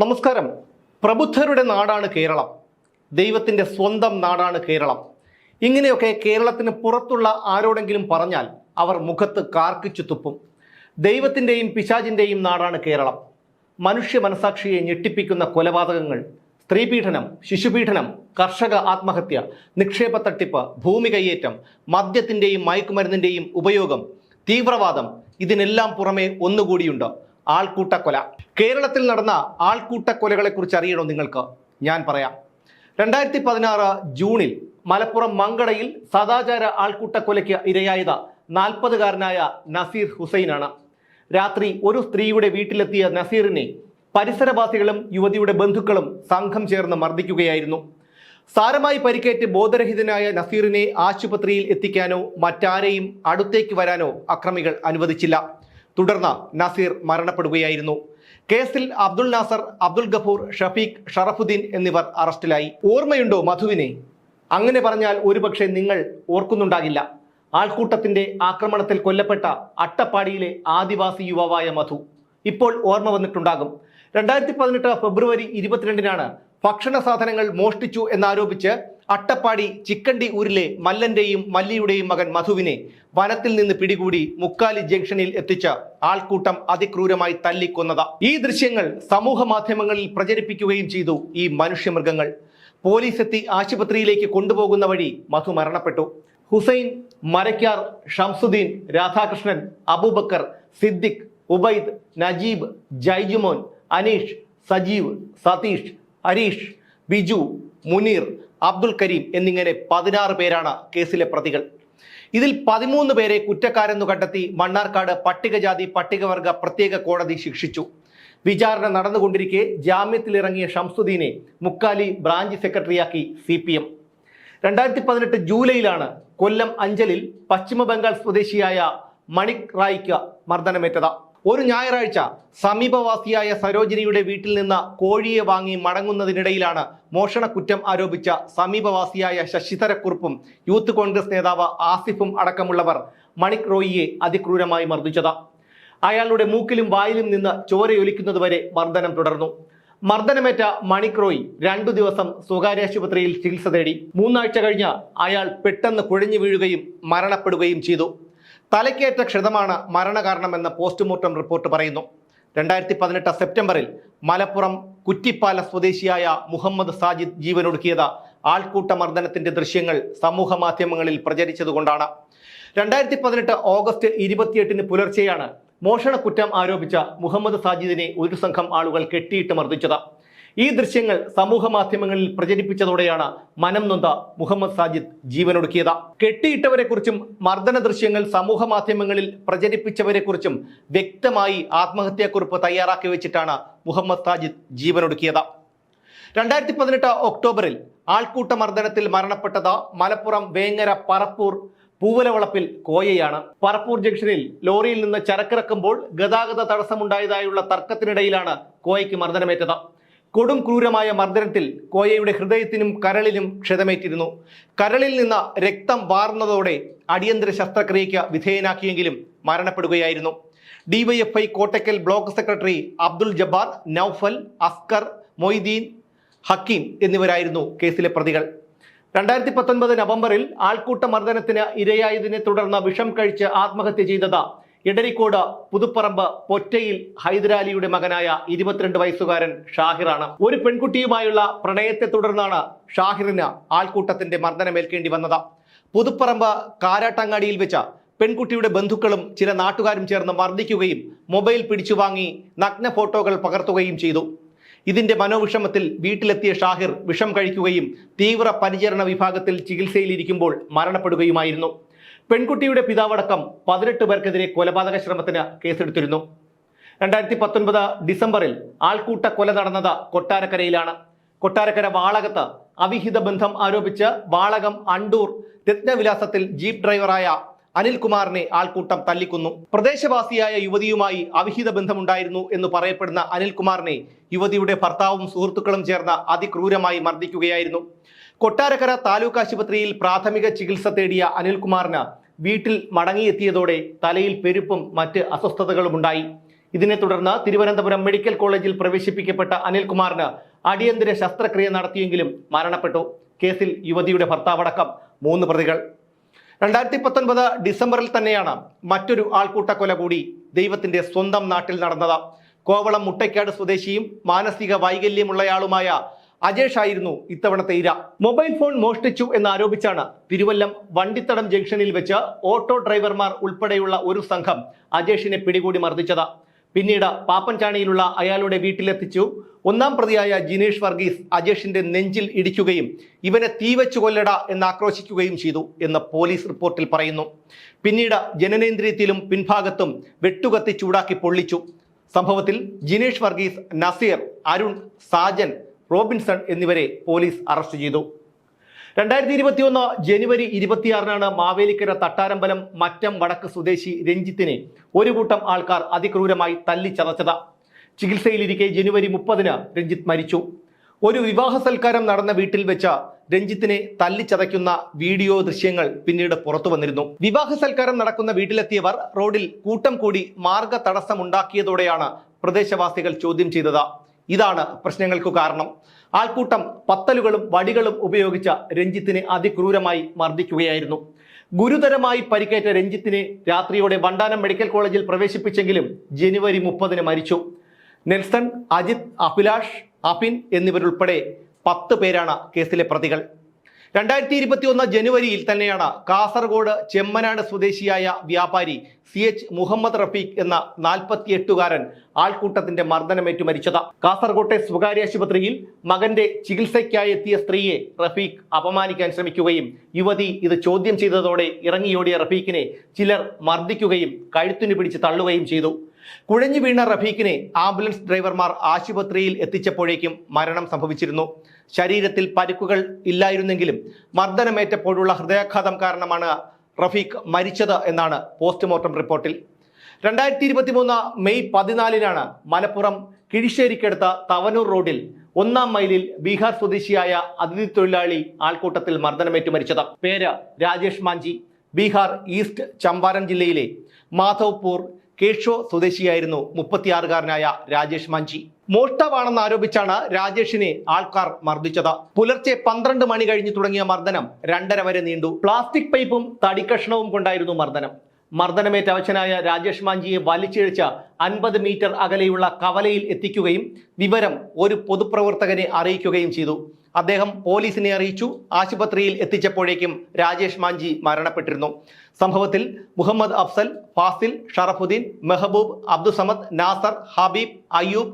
നമസ്കാരം. പ്രബുദ്ധരുടെ നാടാണ് കേരളം. ദൈവത്തിന്റെ സ്വന്തം നാടാണ് കേരളം. ഇങ്ങനെയൊക്കെ കേരളത്തിന് പുറത്തുള്ള ആരോടെങ്കിലും പറഞ്ഞാൽ അവർ മുഖത്ത് കാർക്കിച്ചു തുപ്പും. ദൈവത്തിന്റെയും പിശാചിന്റെയും നാടാണ് കേരളം. മനുഷ്യ മനസാക്ഷിയെ ഞെട്ടിപ്പിക്കുന്ന കൊലപാതകങ്ങൾ സ്ത്രീപീഡനം ശിശുപീഡനം കർഷക ആത്മഹത്യ നിക്ഷേപ തട്ടിപ്പ് ഭൂമി കയ്യേറ്റം മദ്യത്തിന്റെയും മയക്കുമരുന്നിന്റെയും ഉപയോഗം തീവ്രവാദം ഇതിനെല്ലാം പുറമെ ഒന്നുകൂടിയുണ്ട്. ആൾക്കൂട്ടക്കൊല. കേരളത്തിൽ നടന്ന ആൾക്കൂട്ടക്കൊലകളെ കുറിച്ച് അറിയണോ നിങ്ങൾക്ക്? ഞാൻ പറയാം. രണ്ടായിരത്തി പതിനാറ് ജൂണിൽ മലപ്പുറം മങ്കടയിൽ സദാചാര ആൾക്കൂട്ടക്കൊലയ്ക്ക് ഇരയായത് നാൽപ്പതുകാരനായ നസീർ ഹുസൈനാണ്. രാത്രി ഒരു സ്ത്രീയുടെ വീട്ടിലെത്തിയ നസീറിനെ പരിസരവാസികളും യുവതിയുടെ ബന്ധുക്കളും സംഘം ചേർന്ന് മർദ്ദിക്കുകയായിരുന്നു. സാരമായി പരിക്കേറ്റ് ബോധരഹിതനായ നസീറിനെ ആശുപത്രിയിൽ എത്തിക്കാനോ മറ്റാരെയും അടുത്തേക്ക് വരാനോ അക്രമികൾ അനുവദിച്ചില്ല. തുടർന്ന് നസീർ മരണപ്പെടുകയായിരുന്നു. കേസിൽ അബ്ദുൾ നാസർ അബ്ദുൾ ഗഫൂർ ഷഫീഖ് ഷറഫുദ്ദീൻ എന്നിവർ അറസ്റ്റിലായി. ഓർമ്മയുണ്ടോ മധുവിനെ? അങ്ങനെ പറഞ്ഞാൽ ഒരുപക്ഷെ നിങ്ങൾ ഓർക്കുന്നുണ്ടാകില്ല. ആൾക്കൂട്ടത്തിന്റെ ആക്രമണത്തിൽ കൊല്ലപ്പെട്ട അട്ടപ്പാടിയിലെ ആദിവാസി യുവാവായ മധു ഇപ്പോൾ ഓർമ്മ വന്നിട്ടുണ്ടാകും. രണ്ടായിരത്തി പതിനെട്ട് ഫെബ്രുവരി ഇരുപത്തിരണ്ടിനാണ് ഭക്ഷണ സാധനങ്ങൾ മോഷ്ടിച്ചു എന്നാരോപിച്ച് അട്ടപ്പാടി ചിക്കണ്ടി ഊരിലെ മല്ലന്റെയും മല്ലിയുടെയും മകൻ മധുവിനെ വനത്തിൽ നിന്ന് പിടികൂടി മുക്കാലി ജംഗ്ഷനിൽ എത്തിച്ച ആൾക്കൂട്ടം അതിക്രൂരമായി തല്ലിക്കൊന്നത്. ഈ ദൃശ്യങ്ങൾ സമൂഹ മാധ്യമങ്ങളിൽ പ്രചരിപ്പിക്കുകയും ചെയ്തു ഈ മനുഷ്യമൃഗങ്ങൾ. പോലീസ് എത്തി ആശുപത്രിയിലേക്ക് കൊണ്ടുപോകുന്ന വഴി മധു മരണപ്പെട്ടു. ഹുസൈൻ മരക്കാർ ഷംസുദ്ദീൻ രാധാകൃഷ്ണൻ അബൂബക്കർ സിദ്ദിഖ് ഉബൈദ് നജീബ് ജൈജുമോൻ അനീഷ് സജീവ് സതീഷ് ഹരീഷ് ബിജു മുനീർ അബ്ദുൽ കരീം എന്നിങ്ങനെ പതിനാറ് പേരാണ് കേസിലെ പ്രതികൾ. ഇതിൽ പതിമൂന്ന് പേരെ കുറ്റക്കാരെന്നു കണ്ടെത്തി മണ്ണാർക്കാട് പട്ടികജാതി പട്ടികവർഗ പ്രത്യേക കോടതി ശിക്ഷിച്ചു. വിചാരണ നടന്നുകൊണ്ടിരിക്കെ ജാമ്യത്തിലിറങ്ങിയ ഷംസുദ്ദീനെ മുക്കാലി ബ്രാഞ്ച് സെക്രട്ടറിയാക്കി സി പി എം. രണ്ടായിരത്തി പതിനെട്ട് ജൂലൈയിലാണ് കൊല്ലം അഞ്ചലിൽ പശ്ചിമ ബംഗാൾ സ്വദേശിയായ മണിക് റായിക്ക മർദ്ദനമേറ്റത്. ഒരു ഞായറാഴ്ച സമീപവാസിയായ സരോജിനിയുടെ വീട്ടിൽ നിന്ന് കോഴിയെ വാങ്ങി മടങ്ങുന്നതിനിടയിലാണ് മോഷണക്കുറ്റം ആരോപിച്ച സമീപവാസിയായ ശശിധരക്കുറുപ്പും യൂത്ത് കോൺഗ്രസ് നേതാവ് ആസിഫും അടക്കമുള്ളവർ മണിക് റോയിയെ അതിക്രൂരമായി മർദ്ദിച്ചത്. അയാളുടെ മൂക്കിലും വായിലും നിന്ന് ചോരയൊലിക്കുന്നതുവരെ മർദ്ദനം തുടർന്നു. മർദ്ദനമേറ്റ മണിക് റോയ് രണ്ടു ദിവസം സ്വകാര്യ ആശുപത്രിയിൽ ചികിത്സ തേടി. മൂന്നാഴ്ച കഴിഞ്ഞ് അയാൾ പെട്ടെന്ന് കുഴഞ്ഞു വീഴുകയും മരണപ്പെടുകയും ചെയ്തു. തലയ്ക്കേറ്റ ക്ഷതമാണ് മരണകാരണമെന്ന് പോസ്റ്റ്മോർട്ടം റിപ്പോർട്ട് പറയുന്നു. രണ്ടായിരത്തി പതിനെട്ട് സെപ്റ്റംബറിൽ മലപ്പുറം കുറ്റിപ്പാല സ്വദേശിയായ മുഹമ്മദ് സാജിദ് ജീവനൊടുക്കിയത് ആൾക്കൂട്ട മർദ്ദനത്തിന്റെ ദൃശ്യങ്ങൾ സമൂഹ മാധ്യമങ്ങളിൽ പ്രചരിച്ചതുകൊണ്ടാണ്. രണ്ടായിരത്തി പതിനെട്ട് ഓഗസ്റ്റ് ഇരുപത്തിയെട്ടിന് പുലർച്ചെയാണ് മോഷണക്കുറ്റം ആരോപിച്ച മുഹമ്മദ് സാജിദിനെ ഒരു സംഘം ആളുകൾ കെട്ടിയിട്ട് മർദ്ദിച്ചത്. ഈ ദൃശ്യങ്ങൾ സമൂഹ മാധ്യമങ്ങളിൽ പ്രചരിപ്പിച്ചതോടെയാണ് മനം നൊന്ത മുഹമ്മദ് സാജിദ് ജീവനൊടുക്കിയത്. കെട്ടിയിട്ടവരെക്കുറിച്ചും മർദ്ദന ദൃശ്യങ്ങൾ സമൂഹ മാധ്യമങ്ങളിൽ പ്രചരിപ്പിച്ചവരെക്കുറിച്ചും വ്യക്തമായി ആത്മഹത്യാക്കുറിപ്പ് തയ്യാറാക്കി വെച്ചിട്ടാണ് മുഹമ്മദ് സാജിദ് ജീവനൊടുക്കിയത്. രണ്ടായിരത്തി പതിനെട്ട് ഒക്ടോബറിൽ ആൾക്കൂട്ട മർദ്ദനത്തിൽ മരണപ്പെട്ടത് മലപ്പുറം വേങ്ങര പറപ്പൂർ പൂവലവളപ്പിൽ കോയയാണ്. പറപ്പൂർ ജംഗ്ഷനിൽ ലോറിയിൽ നിന്ന് ചരക്കിറക്കുമ്പോൾ ഗതാഗത തടസ്സമുണ്ടായതായുള്ള തർക്കത്തിനിടയിലാണ് കോയയ്ക്ക് മർദ്ദനമേറ്റത്. കൊടും ക്രൂരമായ മർദ്ദനത്തിൽ കോയയുടെ ഹൃദയത്തിനും കരളിലും ക്ഷതമേറ്റിരുന്നു. കരളിൽ നിന്ന് രക്തം വാർന്നതോടെ അടിയന്തര ശസ്ത്രക്രിയയ്ക്ക് വിധേയനാക്കിയെങ്കിലും മരണപ്പെടുകയായിരുന്നു. DYFI Kottakkal block secretary Abdul Jabbar Noufal Askar Moideen Hakeem എന്നിവരായിരുന്നു കേസിലെ പ്രതികൾ. രണ്ടായിരത്തി പത്തൊൻപത് നവംബറിൽ ആൾക്കൂട്ട മർദ്ദനത്തിന് ഇരയായതിനെ തുടർന്ന് വിഷം കഴിച്ച് ആത്മഹത്യ ചെയ്തത് ഇടരിക്കോട് പുതുപ്പറമ്പ് പൊറ്റയിൽ ഹൈദരാലിയുടെ മകനായ ഇരുപത്തിരണ്ട് വയസ്സുകാരൻ ഷാഹിറാണ്. ഒരു പെൺകുട്ടിയുമായുള്ള പ്രണയത്തെ തുടർന്നാണ് ഷാഹിറിന് ആൾക്കൂട്ടത്തിന്റെ മർദ്ദനമേൽക്കേണ്ടി വന്നത്. പുതുപ്പറമ്പ് കാരാട്ടങ്ങാടിയിൽ വെച്ച പെൺകുട്ടിയുടെ ബന്ധുക്കളും ചില നാട്ടുകാരും ചേർന്ന് മർദ്ദിക്കുകയും മൊബൈൽ പിടിച്ചു വാങ്ങി നഗ്ന ഫോട്ടോകൾ പകർത്തുകയും ചെയ്തു. ഇതിന്റെ മനോവിഷമത്തിൽ വീട്ടിലെത്തിയ ഷാഹിർ വിഷം കഴിക്കുകയും തീവ്ര പരിചരണ വിഭാഗത്തിൽ ചികിത്സയിലിരിക്കുമ്പോൾ മരണപ്പെടുകയുമായിരുന്നു. പെൺകുട്ടിയുടെ പിതാവടക്കം പതിനെട്ട് പേർക്കെതിരെ കൊലപാതക ശ്രമത്തിന് കേസെടുത്തിരുന്നു. രണ്ടായിരത്തി പത്തൊൻപത് ഡിസംബറിൽ ആൾക്കൂട്ട കൊല നടന്നത് കൊട്ടാരക്കരയിലാണ്. കൊട്ടാരക്കര വാളകത്ത് അവിഹിത ബന്ധം ആരോപിച്ച് വാളകം അണ്ടൂർ രത്നവിലാസത്തിൽ ജീപ്പ് ഡ്രൈവറായ അനിൽകുമാറിനെ ആൾക്കൂട്ടം തല്ലിക്കുന്നു. പ്രദേശവാസിയായ യുവതിയുമായി അവിഹിത ബന്ധമുണ്ടായിരുന്നു എന്ന് പറയപ്പെടുന്ന അനിൽകുമാറിനെ യുവതിയുടെ ഭർത്താവും സുഹൃത്തുക്കളും ചേർന്ന് അതിക്രൂരമായി മർദ്ദിക്കുകയായിരുന്നു. കൊട്ടാരക്കര താലൂക്ക് ആശുപത്രിയിൽ പ്രാഥമിക ചികിത്സ തേടിയ അനിൽകുമാറിന് വീട്ടിൽ മടങ്ങിയെത്തിയതോടെ തലയിൽ പെരുപ്പും മറ്റ് അസ്വസ്ഥതകളും ഉണ്ടായി. ഇതിനെ തുടർന്ന് തിരുവനന്തപുരം മെഡിക്കൽ കോളേജിൽ പ്രവേശിപ്പിക്കപ്പെട്ട അനിൽകുമാറിന് അടിയന്തര ശസ്ത്രക്രിയ നടത്തിയെങ്കിലും മരണപ്പെട്ടു. കേസിൽ യുവതിയുടെ ഭർത്താവടക്കം മൂന്ന് പ്രതികൾ. രണ്ടായിരത്തി പത്തൊൻപത് ഡിസംബറിൽ തന്നെയാണ് മറ്റൊരു ആൾക്കൂട്ട കൊല കൂടി ദൈവത്തിന്റെ സ്വന്തം നാട്ടിൽ നടന്നത്. കോവളം മുട്ടയ്ക്കാട് സ്വദേശിയും മാനസിക വൈകല്യമുള്ളയാളുമായ അജേഷ് ആയിരുന്നു ഇത്തവണത്തെ ഇര. മൊബൈൽ ഫോൺ മോഷ്ടിച്ചു എന്നാരോപിച്ചാണ് തിരുവല്ലം വണ്ടിത്തടം ജംഗ്ഷനിൽ വെച്ച് ഓട്ടോ ഡ്രൈവർമാർ ഉൾപ്പെടെയുള്ള ഒരു സംഘം അജേഷിനെ പിടികൂടി മർദ്ദിച്ചത്. പിന്നീട് പാപ്പൻചാണിയിലുള്ള അയാളുടെ വീട്ടിലെത്തിച്ചു. ഒന്നാം പ്രതിയായ ജിനേഷ് വർഗീസ് അജേഷിന്റെ നെഞ്ചിൽ ഇടിക്കുകയും ഇവനെ തീവച്ചു കൊല്ലട എന്ന് ആക്രോശിക്കുകയും ചെയ്തു എന്ന് പോലീസ് റിപ്പോർട്ടിൽ പറയുന്നു. പിന്നീട് ജനനേന്ദ്രിയത്തിലും പിൻഭാഗത്തും വെട്ടുകത്തി ചൂടാക്കി പൊള്ളിച്ചു. സംഭവത്തിൽ ജിനേഷ് വർഗീസ് നസീർ അരുൺ സാജൻ റോബിൻസൺ എന്നിവരെ പോലീസ് അറസ്റ്റ് ചെയ്തു. രണ്ടായിരത്തി ഇരുപത്തിയൊന്ന് ജനുവരി ഇരുപത്തിയാറിനാണ് മാവേലിക്കര തട്ടാരമ്പലം മറ്റം വടക്ക് സ്വദേശി രഞ്ജിത്തിനെ ഒരു കൂട്ടം ആൾക്കാർ അതിക്രൂരമായി തല്ലിച്ചതച്ചത്. ചികിത്സയിലിരിക്കെ ജനുവരി മുപ്പതിന് രഞ്ജിത്ത് മരിച്ചു. ഒരു വിവാഹ സൽക്കാരം നടന്ന വീട്ടിൽ വെച്ച രഞ്ജിത്തിനെ തല്ലിച്ചതയ്ക്കുന്ന വീഡിയോ ദൃശ്യങ്ങൾ പിന്നീട് പുറത്തു വന്നിരുന്നു. വിവാഹ സൽക്കാരം നടക്കുന്ന വീട്ടിലെത്തിയവർ റോഡിൽ കൂട്ടം കൂടി മാർഗ തടസ്സമുണ്ടാക്കിയതോടെയാണ് പ്രദേശവാസികൾ ചോദ്യം ചെയ്തത്. ഇതാണ് പ്രശ്നങ്ങൾക്ക് കാരണം. ആൾക്കൂട്ടം പത്തലുകളും വടികളും ഉപയോഗിച്ച രഞ്ജിത്തിനെ അതിക്രൂരമായി മർദ്ദിക്കുകയായിരുന്നു. ഗുരുതരമായി പരിക്കേറ്റ രഞ്ജിത്തിനെ രാത്രിയോടെ വണ്ടാനം മെഡിക്കൽ കോളേജിൽ പ്രവേശിപ്പിച്ചെങ്കിലും ജനുവരി മുപ്പതിന് മരിച്ചു. നെൽസൺ അജിത് അഭിലാഷ് അപിൻ എന്നിവരുൾപ്പെടെ പത്ത് പേരാണ് കേസിലെ പ്രതികൾ. രണ്ടായിരത്തി ഇരുപത്തി ഒന്ന് ജനുവരിയിൽ തന്നെയാണ് കാസർഗോഡ് ചെമ്മനാട് സ്വദേശിയായ വ്യാപാരി സി എച്ച് മുഹമ്മദ് റഫീഖ് എന്ന നാൽപ്പത്തിയെട്ടുകാരൻ ആൾക്കൂട്ടത്തിന്റെ മർദ്ദനമേറ്റു മരിച്ചത്. കാസർഗോട്ടെ സ്വകാര്യ ആശുപത്രിയിൽ മകന്റെ ചികിത്സയ്ക്കായി എത്തിയ സ്ത്രീയെ റഫീഖ് അപമാനിക്കാൻ ശ്രമിക്കുകയും യുവതി ഇത് ചോദ്യം ചെയ്തതോടെ ഇറങ്ങിയോടിയ റഫീഖിനെ ചിലർ മർദ്ദിക്കുകയും കഴുത്തിനു പിടിച്ച് തള്ളുകയും ചെയ്തു. കുഴഞ്ഞു വീണ റഫീഖിനെ ആംബുലൻസ് ഡ്രൈവർമാർ ആശുപത്രിയിൽ എത്തിച്ചപ്പോഴേക്കും മരണം സംഭവിച്ചിരുന്നു. ശരീരത്തിൽ പരിക്കുകൾ ഇല്ലായിരുന്നെങ്കിലും മർദ്ദനമേറ്റപ്പോഴുള്ള ഹൃദയാഘാതം കാരണമാണ് റഫീഖ് മരിച്ചത് എന്നാണ് പോസ്റ്റ്മോർട്ടം റിപ്പോർട്ടിൽ. രണ്ടായിരത്തി ഇരുപത്തി മൂന്ന് മെയ് പതിനാലിനാണ് മലപ്പുറം കിഴിശ്ശേരിക്കടുത്ത തവനൂർ റോഡിൽ ഒന്നാം മൈലിൽ ബീഹാർ സ്വദേശിയായ അതിഥി തൊഴിലാളി ആൾക്കൂട്ടത്തിൽ മർദ്ദനമേറ്റു മരിച്ചത്. പേര് രാജേഷ് മാഞ്ചി. ബീഹാർ ഈസ്റ്റ് ചമ്പാരൻ ജില്ലയിലെ മാധവ്പൂർ കേഷോ സ്വദേശിയായിരുന്നു മുപ്പത്തിയാറുകാരനായ രാജേഷ് മാഞ്ചി. മോഷ്ടാവാണെന്ന് ആരോപിച്ചാണ് രാജേഷിനെ ആൾക്കാർ മർദ്ദിച്ചത്. പുലർച്ചെ പന്ത്രണ്ട് മണി കഴിഞ്ഞ് തുടങ്ങിയ മർദ്ദനം രണ്ടര വരെ നീണ്ടു. പ്ലാസ്റ്റിക് പൈപ്പും തടിക്കഷ്ണവും കൊണ്ടായിരുന്നു മർദ്ദനം. മർദ്ദനമേറ്റ അവശനായ രാജേഷ് മാഞ്ചിയെ വലിച്ചിഴച്ച് അൻപത് മീറ്റർ അകലെയുള്ള കവലയിൽ എത്തിക്കുകയും വിവരം ഒരു പൊതുപ്രവർത്തകനെ അറിയിക്കുകയും ചെയ്തു. അദ്ദേഹം പോലീസിനെ അറിയിച്ചു. ആശുപത്രിയിൽ എത്തിച്ചപ്പോഴേക്കും രാജേഷ് മാഞ്ചി മരണപ്പെട്ടിരുന്നു. സംഭവത്തിൽ മുഹമ്മദ് അഫ്സൽ ഫാസിൽ ഷറഫുദ്ദീൻ മെഹബൂബ് അബ്ദുസമദ് നാസർ ഹബീബ് അയ്യൂബ്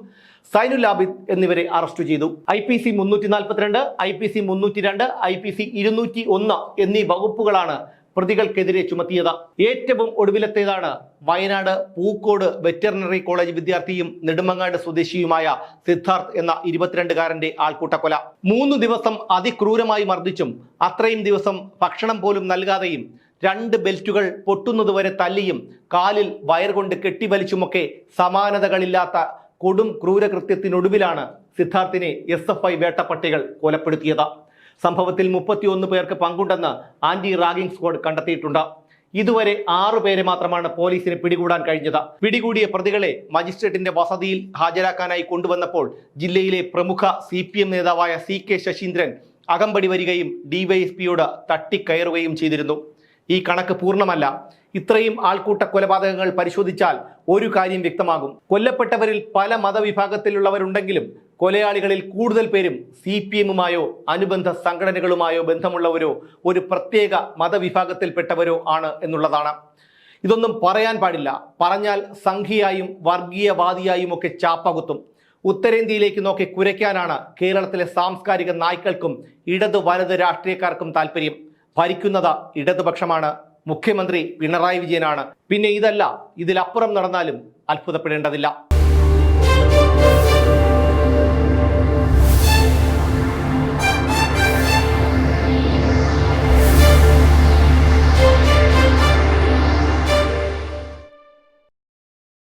സൈനുൽ ആബിദ് എന്നിവരെ അറസ്റ്റ് ചെയ്തു. ഐ പി സി മുന്നൂറ്റി നാൽപ്പത്തിരണ്ട് ഐ പി സി മുന്നൂറ്റി രണ്ട് ഐ പി സി ഇരുന്നൂറ്റി ഒന്ന് എന്നീ വകുപ്പുകളാണ് പ്രതികൾക്കെതിരെ ചുമത്തിയത്. ഏറ്റവും ഒടുവിലത്തേതാണ് വയനാട് പൂക്കോട് വെറ്ററിനറി കോളേജ് വിദ്യാർത്ഥിയും നെടുമങ്ങാട് സ്വദേശിയുമായ സിദ്ധാർത്ഥ് എന്ന ഇരുപത്തിരണ്ടുകാരന്റെ ആൾക്കൂട്ടക്കൊല. മൂന്ന് ദിവസം അതിക്രൂരമായി മർദ്ദിച്ചും അത്രയും ദിവസം ഭക്ഷണം പോലും നൽകാതെയും രണ്ട് ബെൽറ്റുകൾ പൊട്ടുന്നതുവരെ തല്ലിയും കാലിൽ വയർ കൊണ്ട് കെട്ടിവലിച്ചുമൊക്കെ സമാനതകളില്ലാത്ത കൊടും ക്രൂരകൃത്യത്തിനൊടുവിലാണ് സിദ്ധാർത്ഥിനെ എസ് എഫ് ഐ വേട്ടപ്പട്ടികൾ കൊലപ്പെടുത്തിയത്. സംഭവത്തിൽ മുപ്പത്തിയൊന്ന് പേർക്ക് പങ്കുണ്ടെന്ന് ആന്റി റാഗിംഗ് സ്ക്വാഡ് കണ്ടെത്തിയിട്ടുണ്ട്. ഇതുവരെ ആറു പേരെ മാത്രമാണ് പോലീസിന് പിടികൂടാൻ കഴിഞ്ഞത്. പിടികൂടിയ പ്രതികളെ മജിസ്ട്രേറ്റിന്റെ വസതിയിൽ ഹാജരാക്കാനായി കൊണ്ടുവന്നപ്പോൾ ജില്ലയിലെ പ്രമുഖ സി നേതാവായ സി കെ ശശീന്ദ്രൻ അകമ്പടി വരികയും ഡിവൈഎസ്പിയോട് തട്ടിക്കയറുകയും ചെയ്തിരുന്നു. ഈ കണക്ക് പൂർണമല്ല. ഇത്രയും ആൾക്കൂട്ട കൊലപാതകങ്ങൾ പരിശോധിച്ചാൽ ഒരു കാര്യം വ്യക്തമാകും. കൊല്ലപ്പെട്ടവരിൽ പല മതവിഭാഗത്തിലുള്ളവരുണ്ടെങ്കിലും കൊലയാളികളിൽ കൂടുതൽ പേരും സി പി എമ്മുമായോ അനുബന്ധ സംഘടനകളുമായോ ബന്ധമുള്ളവരോ ഒരു പ്രത്യേക മതവിഭാഗത്തിൽപ്പെട്ടവരോ ആണ് എന്നുള്ളതാണ്. ഇതൊന്നും പറയാൻ പാടില്ല. പറഞ്ഞാൽ സംഘിയായും വർഗീയവാദിയായും ഒക്കെ ചാപ്പകുത്തും. ഉത്തരേന്ത്യയിലേക്ക് നോക്കി കുരയ്ക്കാനാണ് കേരളത്തിലെ സാംസ്കാരിക നായ്ക്കൾക്കും ഇടത് വലത് രാഷ്ട്രീയക്കാർക്കും താല്പര്യം ഭരിക്കുന്നത് ഇടതുപക്ഷമാണ്. മുഖ്യമന്ത്രി പിണറായി വിജയനാണ്. പിന്നെ ഇതല്ല ഇതിലപ്പുറം നടന്നാലും അത്ഭുതപ്പെടേണ്ടതില്ല.